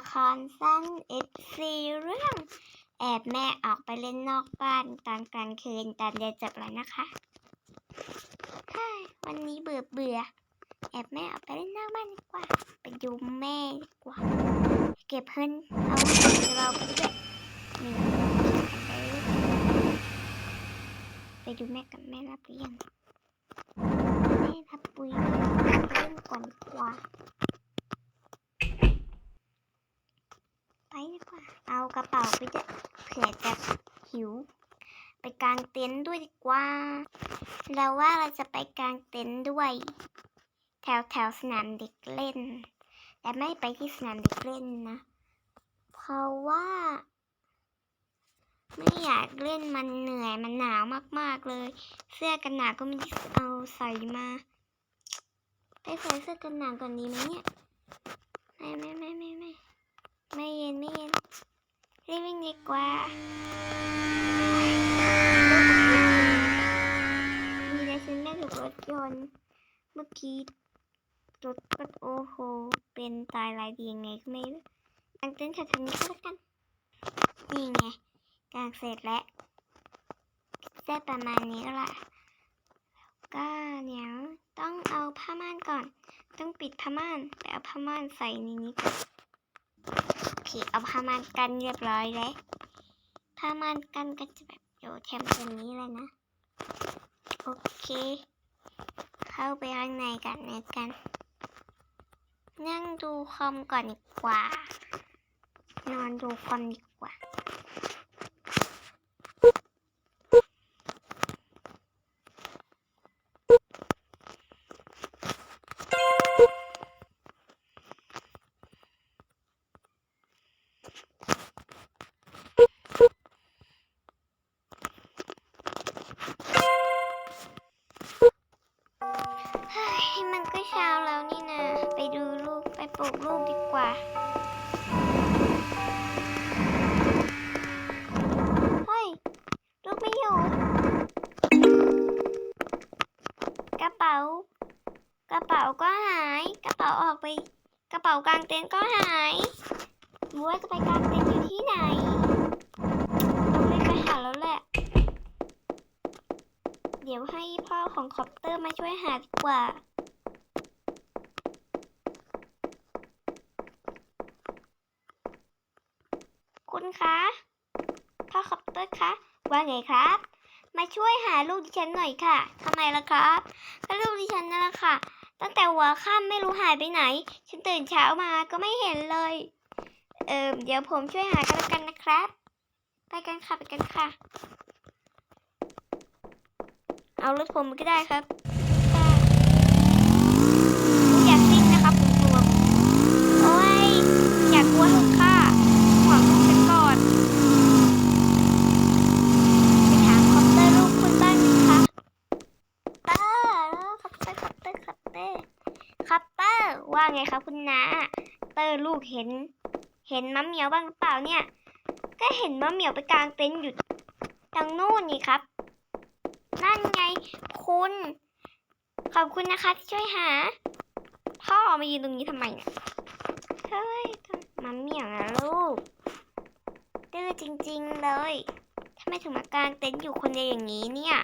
ละครสั้นเอฟซีเรื่อง แอบแม่ออกไปเล่นนอกบ้านตอนกลางคืนตอนเรียนจบแล้วนะคะวันนี้เบื่อเบื่อ แอบแม่ออกไปเล่นนอกบ้านดีกว่า ไปดูแม่ดีกว่า เก็บเงินเอาเราไปด้วยนี่ไปดูแม่กับแม่รับหรือยังแม่รับปุ๋ยเล่นก่อนดีกว่า ไป ดีกว่า เอากระเป๋าไปด้วยเผื่อจะหิว ไปกางเต็นท์ด้วยดีกว่า เราว่าเราจะไปกางเต็นท์ด้วย แถวแถวสนามเด็กเล่น แต่ไม่ไปที่สนามเด็กเล่นนะ เพราะว่า ไม่อยากเล่นมันเหนื่อยมันหนาวมากๆเลย เสื้อกันหนาวก็ไม่ได้เอาใส่มาไปใส่เสื้อกันหนาวก่อนดีไหมเนี่ย ไม่ไม่ไม่ไม่ไม่ ไม่เย็นไม่เย็นรีบวิ่งดีกว่ามีแต่ฉันไม่ถูกรถยนต์เมื่อกี้รถก็โอ้โห เป็นตายรายดียังไงก็ไม่รู้กางเต้นท์แถวๆนี้ก็แล้วกัน นี่ไงกางเสร็จแล้วได้ประมาณนี้แล้วล่ะก็เดี๋ยวต้องเอาผ้าม่านก่อน ต้องปิดผ้าม่านไปเอาผ้าม่านใส่ในนี้ก่อน เคเอาผ้าม่านกันเรียบร้อยแล้วผ้าม่านกันก็จะแบบอยู่แถมตรงนี้เลยนะ โอเค เข้าไปข้างในกันนะกัน นั่งดูคอมก่อนดีกว่า นอนดูคอมดีกว่า ไปปลุกลูกดีกว่าเฮ้ยลูกไม่อยู่ กระเป๋า กระเป๋าก็หาย กระเป๋าออกไป กระเป๋ากางเต็นท์ก็หายรู้ว่าจะไปกางเต็นท์อยู่ที่ไหนต้องรีบไปหาแล้วแหละ เดี๋ยวให้พ่อของคอปเตอร์มาช่วยหาดีกว่า คะพ่อคอปเตอร์คะว่าไงครับ มาช่วยหาลูกดิฉันหน่อยค่ะทำไมล่ะครับก็ลูกดิฉันนั่นแหละค่ะ ตั้งแต่หัวค่ำไม่รู้หายไปไหน ฉันตื่นเช้ามาก็ไม่เห็นเลย เอิมเดี๋ยวผมช่วยหากันแล้วกันนะครับ ไปกันค่ะไปกันค่ะ เอารถผมก็ได้ครับได้อยากซิ่งนะครับผมกลัว โอ้ย อยากกลัวลูกค่ะหวังลูกกันก่อน ไปถามคอปเตอร์ลูกคุณบ้างนะคะเตอร์คอปเตอร์คอปเตอร์คอปเตอร์คอปเตอร์ว่า ไงครับคุณนาเตอร์ลูกเห็น เห็นมะเหมียวบ้างหรือเปล่าเนี่ย ก็เห็นมะเหมียวไปกลางเต็นท์อยู่ทางนู่นนี่ครับ นั่นไงคุณ ขอบคุณนะคะที่ช่วยหา พ่อมายืนตรงนี้ทำไมเนี่ยเฮ้ยมาเหมียวนะลูกดื้อจริง ๆเลยทำไมถึงมากลางเต็นท์อยู่คนเดียวอย่างนี้เนี่ย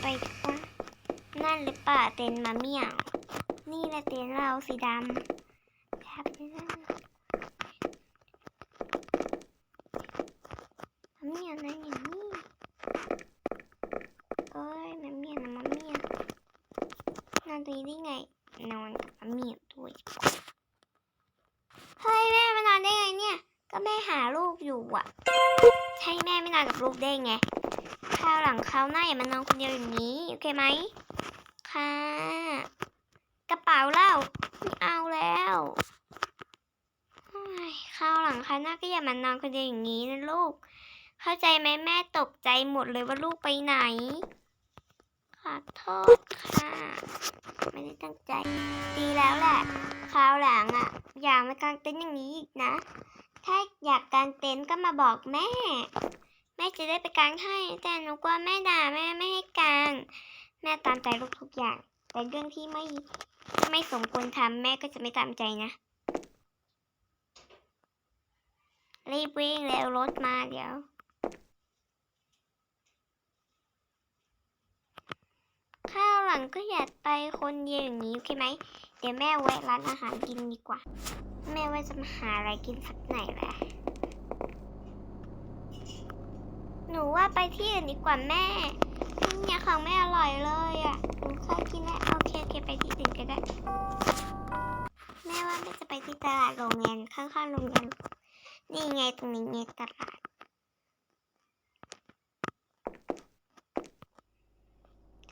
ไปดีกว่า นั่นหรือเปล่าเต็นมาเมี่ยวนี่แหละเต็นเราสีดำแทบไม่ได้มาเมี่ยวนั่นอย่างนี้เอ้ยมาเมี่ยวนะมาเมี่ยวนอนตรงนี้ได้ไง นอนกับมาเมี่ยวด้วยเฮ้ยแม่มานอนได้ไงเนี่ย ก็แม่หาลูกอยู่อะ ใช่แม่ไม่นอนกับลูกได้ไงคราวหลังคราวหน้าอย่ามานอนคนเดียวอย่างนี้ โอเคไหม ค่ะ กระเป๋าเล่าไม่เอาแล้วเฮ้าวหลังคราวหน้าก็อย่ามานอนคนเดียวอย่างนี้นะลูก เข้าใจไหมแม่ตกใจหมดเลยว่าลูกไปไหน ขอโทษค่ะ ไม่ได้ตั้งใจ ดีแล้วแหละคราวหลังอะ อย่ามากางเต็นท์อย่างนี้อีกนะ ถ้าอยากกางเต็นท์ก็มาบอกแม่ แม่จะได้ไปกางให้ แต่หนูกลัวแม่ด่าแม่ไม่ให้กาง แม่ตามใจลูกทุกอย่าง แต่เรื่องที่ไม่ไม่สมควรทำแม่ก็จะไม่ตามใจนะ รีบวิ่งเร็วรถมาเดี๋ยวข้าวหลังก็อยากไปคนเดียวอย่างนี้โอเคไหม เดี๋ยวแม่แวะร้านอาหารกินดีกว่า แม่ว่าจะมาหาอะไรกินสักไหนแหละหนูว่าไปที่อื่นดีกว่าแม่ เนี่ยของไม่อร่อยเลยอะหนูเคยกินแล้วโอเคโอเคไปที่อื่นก็ได้ แม่ว่าแม่จะไปที่ตลาดโรงเรียนข้างๆโรงเรียนนี่ไงตรงนี้ไงตลาด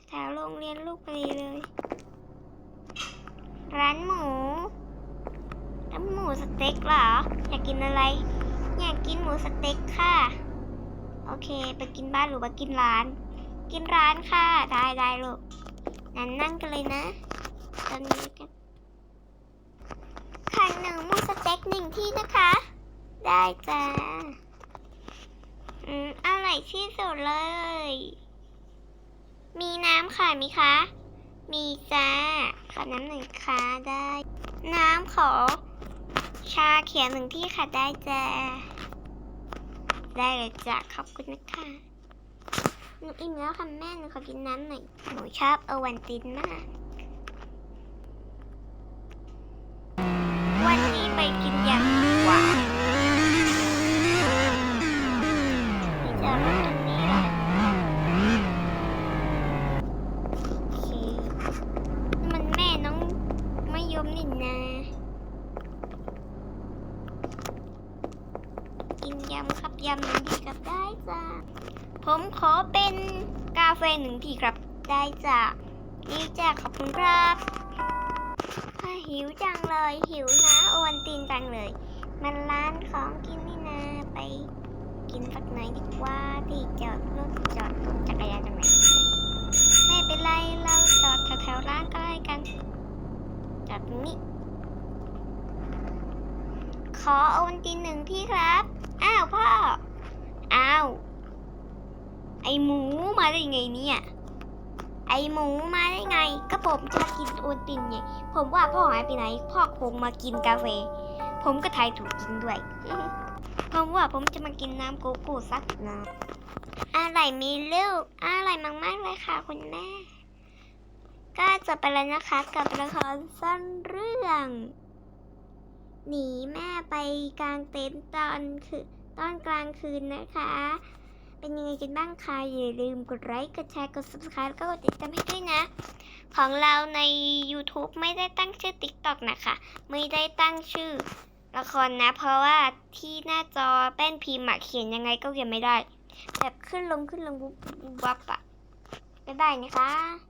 แถวโรงเรียนลูกไปเลย ร้านหมูร้านหมูสเต็กเหรอ อยากกินอะไร อยากกินหมูสเต็กค่ะ โอเค ไปกินบ้านหรือว่ากินร้าน กินร้านค่ะ ได้ได้ลูกนั้นนั่งกันเลยนะ ตอนนี้กันไข่หนึ่งมูสเต็กหนึ่งที่นะคะ ได้จ้า อืมอร่อยที่สุดเลย มีน้ำค่ะมีคะ มีจ้า ขอน้ำหนึ่งค่ะได้ น้ำขอ ชาเขียวหนึ่งที่ค่ะได้จ้า ได้เลยจ้ะขอบคุณนะคะ หนูอิ่มแล้วค่ะแม่หนูขอกินน้ำหน่อยหนูชอบเอวันตินมาก วันนี้ไปกินยำดีกว่านี่จะรถตรงนี้เหรอโอเค มันแม่น้องไม่ยมนี่นะ กินยำครับยำหนึ่งทีครับได้จ้ะ ผมข อเป็นกาแฟหนึ่งทีครับ ได้จ้ะนี่จ้ะขอบคุณครับหิวจังเลย หิวนะโอวันตีนจังเลย มันร้านของกินนี่นะไปกินสักหน่อยดีกว่าที่จอดรถจอดจักรยานตรงไหนไม่เป็นไรเราจอดแถวๆร้านก็ได้กันจอดตรงนี้ขอโอวันตีนหนึ่งที่ครับ อ้าวพ่อ อ้าว หมูมาได้ไงเนี่ย ไอหมูมาได้ไง ก็ผมชอบกินโอวัลตินไงผมว่าพ่อหายไปไหน พ่อคงมากินกาแฟ ผมก็ทายถูกจริงด้วย ผมว่าผมจะมากินน้ำโกโก้สักน้ำอะไรมีลูกอะไรมากๆเลยค่ะคุณแม่ ก็จบไปแล้วนะคะกับละครสั้นเรื่องหนีแม่ไปกลางเต็นท์ตอนคือตอนกลางคืนนะคะ เป็นยังไงกันบ้างคะอย่าลืมกดไลค์กดแชร์กด subscribe แล้วก็กดติดตามให้ด้วยนะ ของเราใน YouTube ไม่ได้ตั้งชื่อ TikTok นะคะ ไม่ได้ตั้งชื่อละครนะ เพราะว่าที่หน้าจอแป้นพิมพ์เขียนยังไงก็เขียนไม่ได้ แบบขึ้นลงขึ้นลงบุบวุบวับอะก็ได้นะคะ